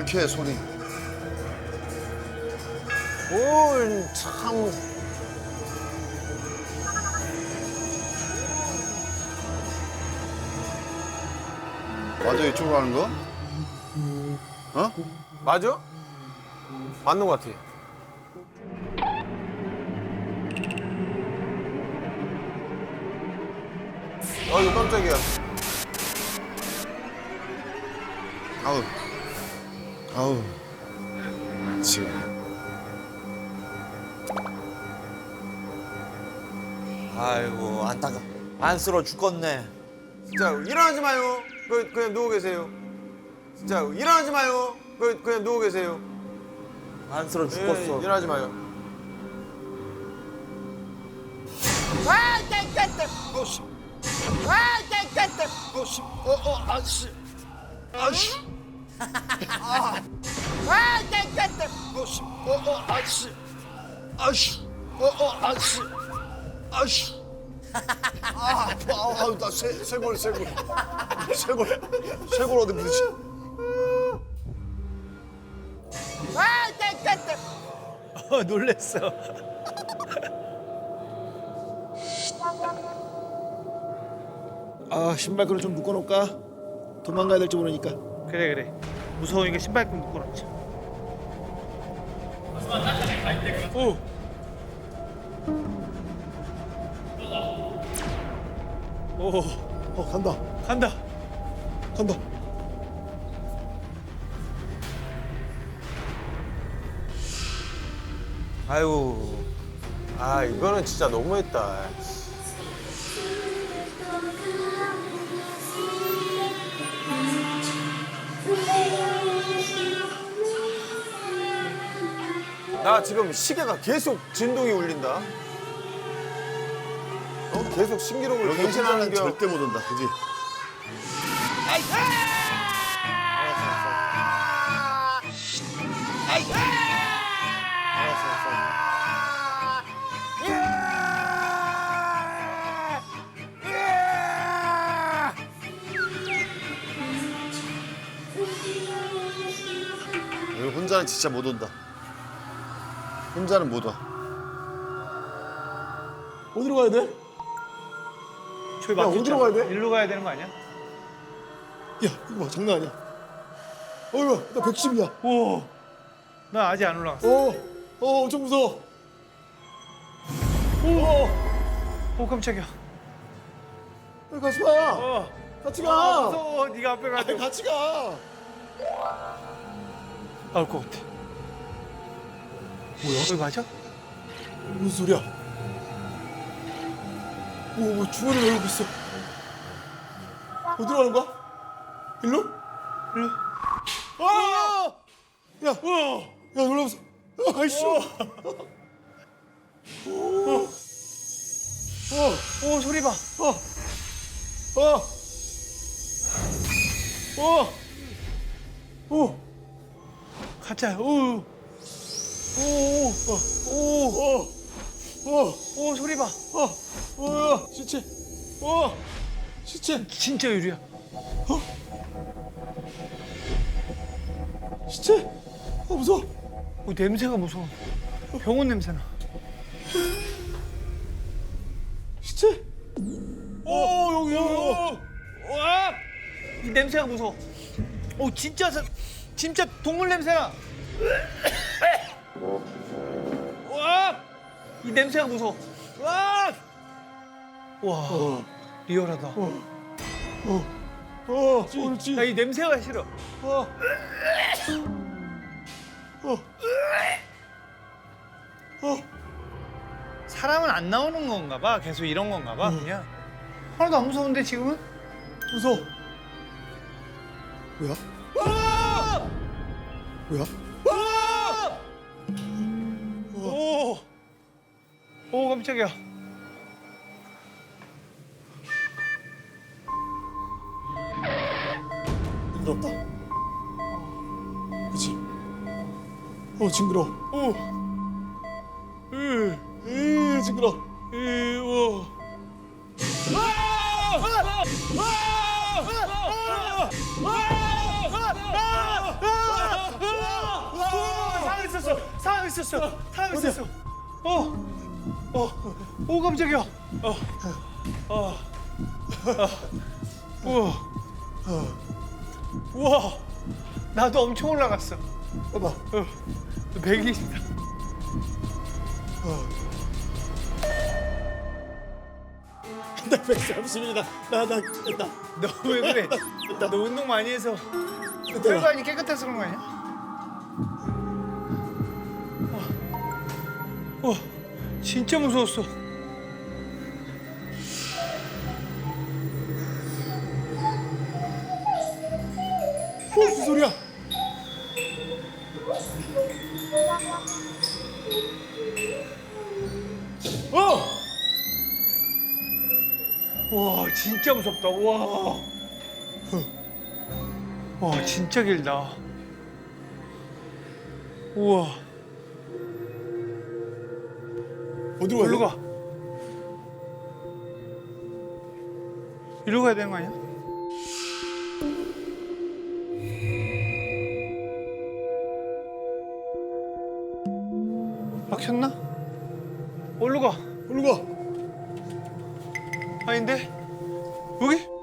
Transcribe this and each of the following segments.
불쾌해 소리. 뭘 참 맞아 이쪽으로 하는 거? 어? 맞아? 맞는 것 같아. 아 이거 깜짝이야. 아우. 아우. 지금. 아이고 안타까 안쓰러워 죽겠네. 진짜 일어나지 마요. 그 그냥 누워 계세요. 진짜 일어나지 마요. 그 그냥 누워 계세요. 안쓰러워 예, 죽겠어. 일어나지 마요. 어씨. 어씨. 어 어 아씨. 아씨. 어씨. 어 어 아씨. 아씨. 어 어 아씨. 아씨. 아, 아파. 아우, 나 쇠, 쇠골, 쇠골. 쇠골. 쇠골 어디? 어, 놀랬어. 아 신발끈을 좀 묶어놓을까? 도망가야 될지 모르니까 그래 그래. 무서우니까 신발 끈 묶어놓자. 오. 오 어 간다 간다. 간다 아유. 아 이거는 진짜 너무했다. 나 지금 시계가 계속 진동이 울린다. 어? 계속 신기록을 여기 갱신하는 혼자는 겨. 절대 못 온다, 그지? 여기 혼자는 진짜 못 온다. 혼자는 못 와. 어디로 가야 돼? 저기 야. 어디로 가야 돼? 일로 가야 되는 거 아니야? 야 이거 봐 장난 아니야 어이구 나 110이야 오. 나 아직 안 올라갔어. 어, 어 엄청 무서워 오 오 깜짝이야. 빨리 같이 가 어. 같이 아, 가 무서워. 네가 앞에 아니, 가지고 같이 가 나올 것 같아. 뭐야? 여기 맞아? 무슨 소리야 오, 뭐 주머니를 열고 있어 어디로 가는 거야? 일로? 일로. 아! 야, 야 놀라면서 아, 아이씨 어. 어, 오 소리 봐. 어, 어, 어, 어, 가짜. 오. 오. 오. 어, 어, 오 소리 봐. 어, 어, 시체, 어, 시체, 진짜 유리야. 시체, 어 무서워. 오 냄새가 무서워. 병원 냄새 나. 시체, 어 여기 여기. 어. 와! 이 냄새가 무서워. 오 진짜 사- 진짜 동물 냄새 나. 이 냄새가 무서워. 와! 와. 리얼하다. 어, 어, 옳지. 나 이 냄새가 싫어. 어, 어, 어, 사람은 안 나오는 건가 봐. 계속 이런 건가 봐. 그냥. 하나도 안 무서운데 지금은? 무서워. 뭐야? 뭐야? 오 깜짝이야. 징그럽다. 그치? 어, 징그러워. 오. 으. 으, 징그러. 으. 와. 상황 있었어. 상황 있었어. 상황 있었어. 어. 어. 오 깜짝이야. 어. 어. 어. 우와. 우와. 나도 엄청 올라갔어. 봐봐. 어. 120다. 나 백삼십이다. 나나 됐다. 너왜 그래? 너 운동 많이 해서 혈관이 깨끗해서 그런 거 아니야? 어, 어, 진짜 무서웠어. 어, 무슨 소리야? 어! 와, 진짜 무섭다. 와. 와, 진짜 길다. 우와, 어디로 가야 돼? 가? 이리로 가야 되는 거 아니야? 막혔나? 어디로 가? 어디로 가? 아닌데? 여기?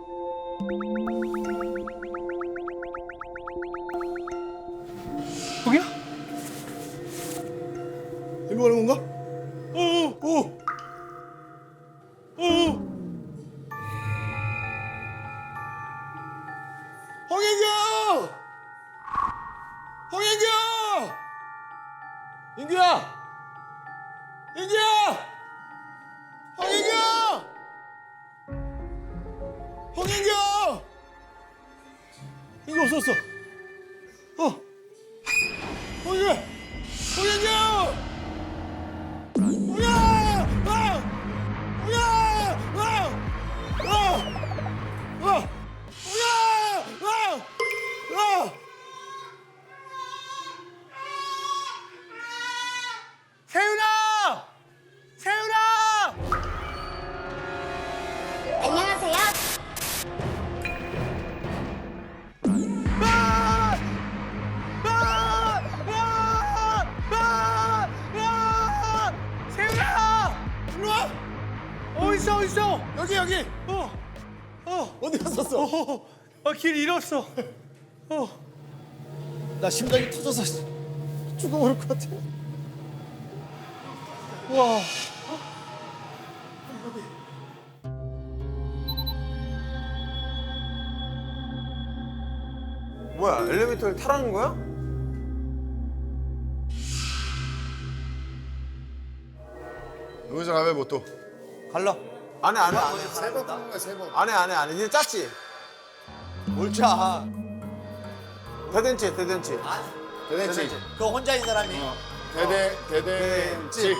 홍인규! 인규 없었어. 어. 여기! 어. 어. 어디 갔었어? 어. 어, 길 잃었어. 어. 나 심장이 터져서 죽어버릴 것 같아. 와. 뭐야 엘리베이터를 타라는 거야? 여기서 가면 뭐 또? 갈라. 안해 안해 안해 세번 타는 거야 세 번. 안해 안해 안해 이제 짰지? 뭘 차. 대댄치 대댄치 대댄치. 그거 혼자 있는 사람이. 대대 대댄치.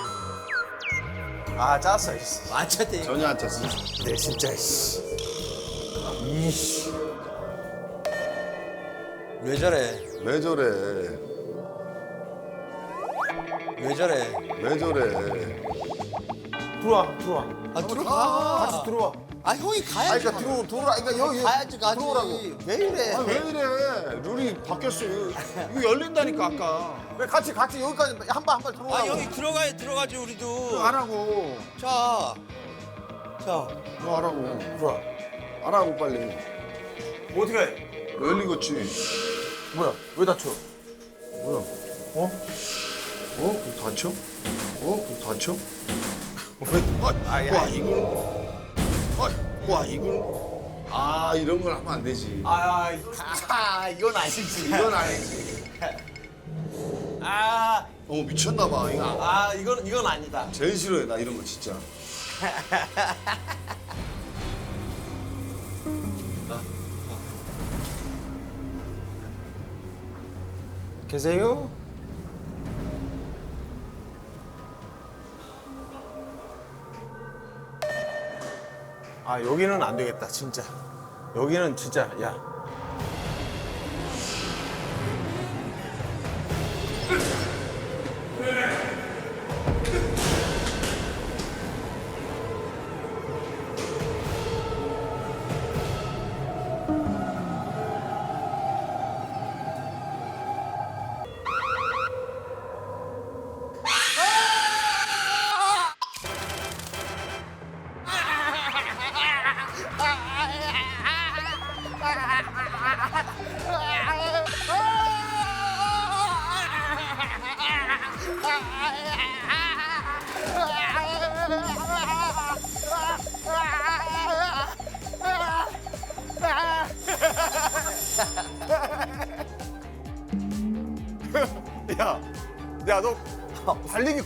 아 짰어 이씨 안 찼대. 전혀 안 찼어. 네 진짜 이씨 왜 저래? 왜 저래? 왜 저래? 왜 저래? 들어와 들어와 아 들어가. 같이 들어와 아 형이 가야지. 아니 그러니까 들어 들어오라 그러니까 여기 가야지 가지. 들어오라고 왜 이래? 아, 왜 이래? 룰이 바뀌었어. 이거, 이거 열린다니까 아까. 왜 같이 같이 여기까지 한번한번아 들어오라고 형이 들어가야 들어가지 우리도. 하라고. 자. 자. 뭐 하라고. 들어와 하라고 빨리. 뭐 어떻게 해? 열린 거지. 뭐야 왜 다쳐? 뭐야? 어? 어? 다쳐? 어? 다쳐? 와, 와 이걸? 와, 와 이걸? 아 이런 걸 하면 안 되지. 아, 아 이건 아니지. 이건 아니지. 아, 어 미쳤나 봐. 이거 아 이건 이건 아니다. 제일 싫어해 나 이런 거 진짜. 계세요? 아 여기는 안 되겠다 진짜. 여기는 진짜 야. 야,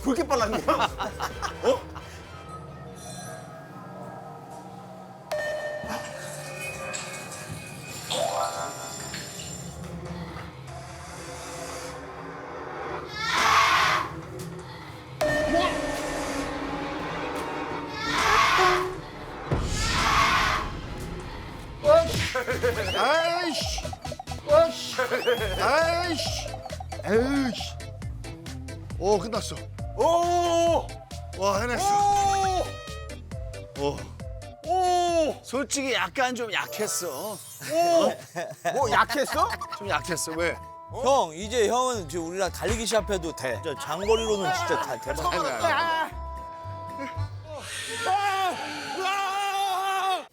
그렇게 빨랐냐? 어? 아이씨. 아이씨. 아이씨. 에이씨. 오 끝났어. 오! 오. 오! 솔직히 약간 좀 약했어. 뭐 약했어? 좀 약했어 왜? 형 이제 형은 지금 우리랑 달리기 시합해도 돼. 진짜 장거리로는 진짜 다 대박.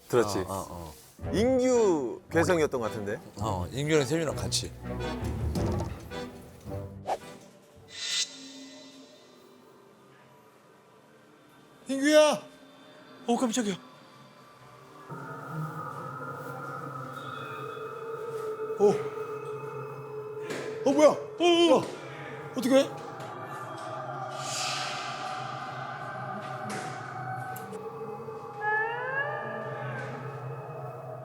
그렇지. 인규 괴성이었던 것 같은데. 어 인규랑 세민이랑 같이. 인규야. 어 깜짝이야. 어. 어 뭐야? 어, 어. 어떻게?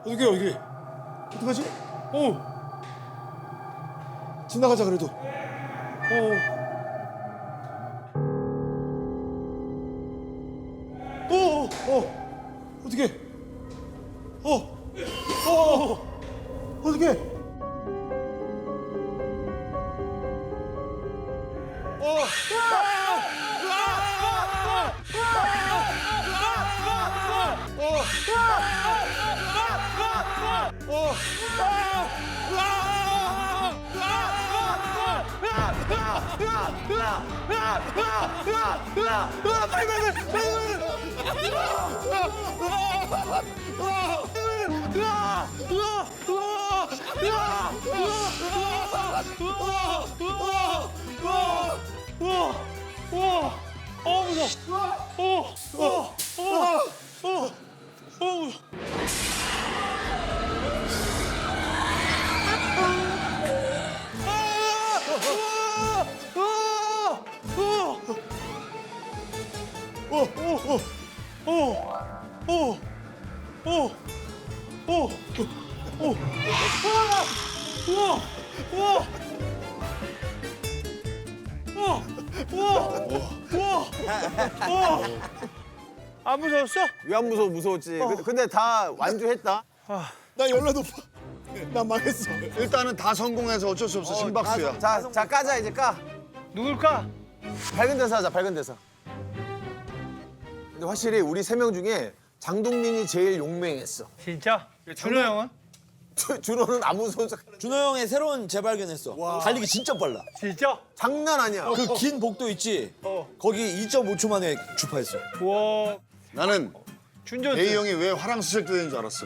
어떻게 어떻게? 어떡하지? 어. 지나가자 그래도. 어. 어, 어. 어. 어. 어떻게? 안 무서웠어? 왜 안 무서워? 무서웠지. 근데, 근데 다 완주했다. 나 열나 높아. 나 망했어. 일단은 다 성공해서 어쩔 수 없어 심박수야. 자, 자 까자 이제 까. 누굴까? 밝은 데서 하자. 밝은 데서. 근데 확실히 우리 세 명 중에 장동민이 제일 용맹했어. 진짜? 준호 형은? 주- 준호는 아무 손색. 준호 형의 새로운 재발견했어. 달리기 진짜 빨라. 진짜? 장난 아니야. 그 긴 복도 있지. 어. 거기 2.5초 만에 주파했어. 와 나는 준전 대희 형이 왜 화랑수색 되는 줄 알았어.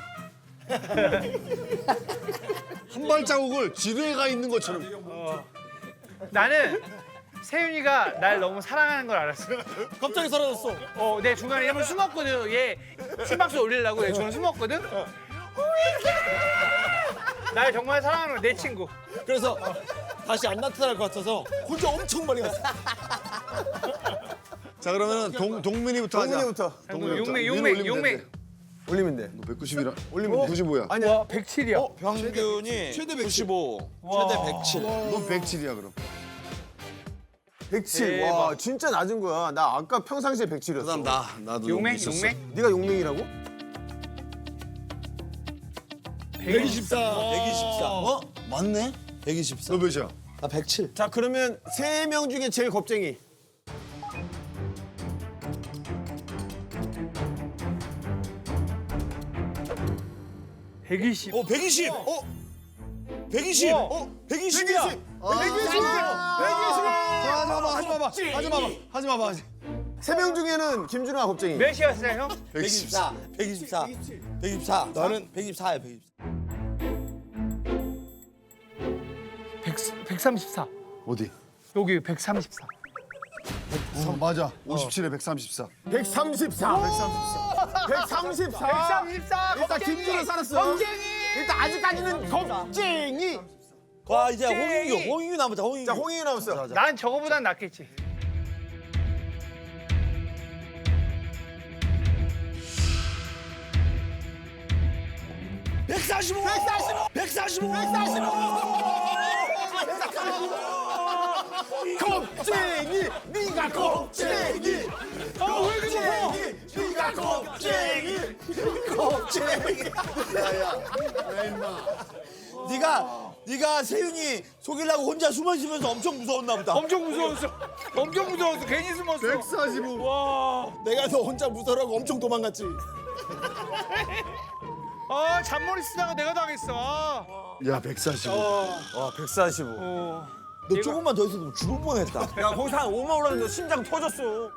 한 발자국을 지뢰가 있는 것처럼. 나는 세윤이가 날 너무 사랑하는 걸 알았어. 갑자기 사라졌어. 어, 내 중간에 한번 숨었거든. 얘 심박수 올리려고 내 중간에 숨었거든. 어, 이렇게! 날 정말 사랑하는 거야, 내 친구. 그래서 다시 안 나타날 것 같아서 혼자 엄청 많이 갔어. 자 그러면은 동 동민이부터 하자. 동민이부터. 용맹, 용맹, 용맹. 올리면 돼. 너 190이라. 올리면 돼. 95야. 아니야. 와, 107이야. 평균이 최대 95, 최대 107. 넌 107이야 그럼. 107. 대박. 와, 진짜 낮은 거야. 나 아까 평상시에 107이었어. 그다음 나 나도 용맹, 있었어. 용맹. 네가 용맹이라고? 124. 124. 어? 맞네. 124. 너 몇이야? 나 107. 자, 그러면 세 명 중에 제일 겁쟁이. 백 120. 어 120. 어 120. 우와. 어 120이야. 120. 자, 하지 마봐, 하지 마봐, 하지 마봐, 하지 마봐. 세 명 중에는 김준호가 겁쟁이. 몇이었어요, 형? 124. 124. 124. 나는 124야 124. 100, 134. 어디? 여기 134. 어, 맞아. 57에 134. 134. 134. 134. 일단 김준호 살았어. 겁쟁이. 일단 아직까지는 겁쟁이. 와 이제 홍인규 홍인규 남았다 홍인규. 자 홍인이 남았어. 난 저거보단 낫겠지. 백사십오. 백사십오. 백사십오. 겁쟁이. 네가 겁쟁이. 겁쟁이. 네가 겁쟁이. 겁쟁이. 네가 네가 세윤이 속이려고 혼자 숨어 있으면서 엄청 무서웠나 보다. 엄청 무서웠어. 엄청 무서웠어. 괜히 숨었어. 145. 와. 내가 너 혼자 무서워하고 엄청 도망갔지. 아 잔머리 쓰다가 내가 당했어. 아. 야, 145. 와 145. 어. 너 조금만 더 있어도 죽을 뻔했다. 야 거기서 한 5만 올랐는데 심장 터졌어.